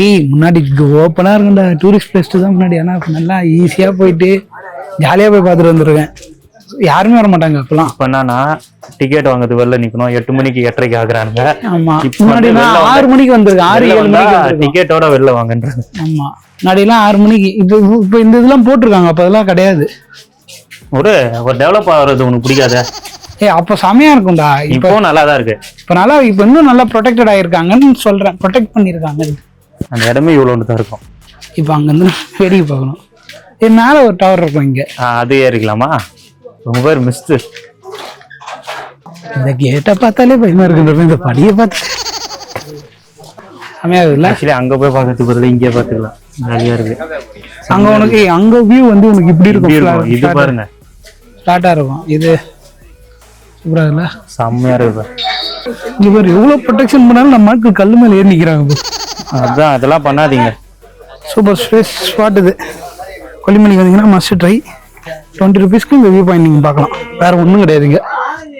ஏய் முன்னாடி ஓப்பனாக இருக்கும்டா. டூரிஸ்ட் பிளேஸ் தான் முன்னாடி. ஆனால் நல்லா ஈஸியாக போயிட்டு ஜாலியாக போய் பார்த்துட்டு வந்துருக்கேன் யாருமே வர மாட்டாங்க அப்பெல்லாம். இப்ப என்னன்னா டிக்கெட் வாங்குறது வெளில நிக்கணும். எட்டு மணிக்கு எட்டரைக்கு ஆகுறாங்க ஆமா. முன்னாடி ஆறு மணிக்கு வந்திருக்கேன் ஆறு ஏழு மணிக்கு டிக்கெட்டோட வெளில வாங்கன்றது. ஆமா. முன்னாடிலாம் ஆறு மணிக்கு. இப்போ இப்போ இந்த இதெல்லாம் போட்டிருக்காங்க. அப்போ அதெல்லாம் கிடையாது. ஒரு ஒரு டெவலப் ஆகுறது உனக்கு பிடிக்காத? ஏய் அப்போ செமையா இருக்கும்டா. இப்போ இப்போ நல்லா தான் இருக்கு. இப்போ நல்லா இப்போ இன்னும் நல்லா ப்ரொடெக்டட் ஆயிருக்காங்கன்னு சொல்றேன். ப்ரொடெக்ட் பண்ணியிருக்காங்க. அந்த இடமே இவ்வளோன்னு தான் இருக்கும். இப்போ அங்கேருந்து வேடிக்கை பார்க்கணும் ஏ மேலே ஒரு டவர் இருக்கும் இங்கே. ஆ, அது ஏறிக்கலாமா? ரொம்ப பேர் மிஸ்டு இந்த கேட்டை பார்த்தாலே பயமா இருக்குன்ற இந்த படியை பார்த்து செமையா இருக்குல்ல? ஆக்சுவலி அங்க போய் பார்க்கறதுக்கு பதிலா இங்கே பார்த்துக்கலாம். ஜாலியா இருக்கு. அங்க உனக்கு அங்க வியூ வந்து உனக்கு இப்படி இருக்கும். இது பாருங்க. ஃபிளாட்டா இருக்கும். இது சூப்பரா இல்ல செம்மையா இருக்கு இங்க பாரு எவ்வளவு ப்ரொடெக்ஷன் பண்ணாலும் நம்ம ஆட்கள் கல்லு மேல ஏறி நிக்கிறாங்க அதான் அதெல்லாம் பண்ணாதீங்க. சூப்பர் ஸ்பேஸ் ஸ்பாட் இது கொல்லிமலைக்கு வந்தீங்கன்னா மஸ்ட் ட்ரை டுவெண்ட்டி ருபீஸ்க்கு இந்த வியூ பாயிண்ட் நீங்கள் பார்க்கலாம். வேறு ஒன்றும் கிடையாதுங்க.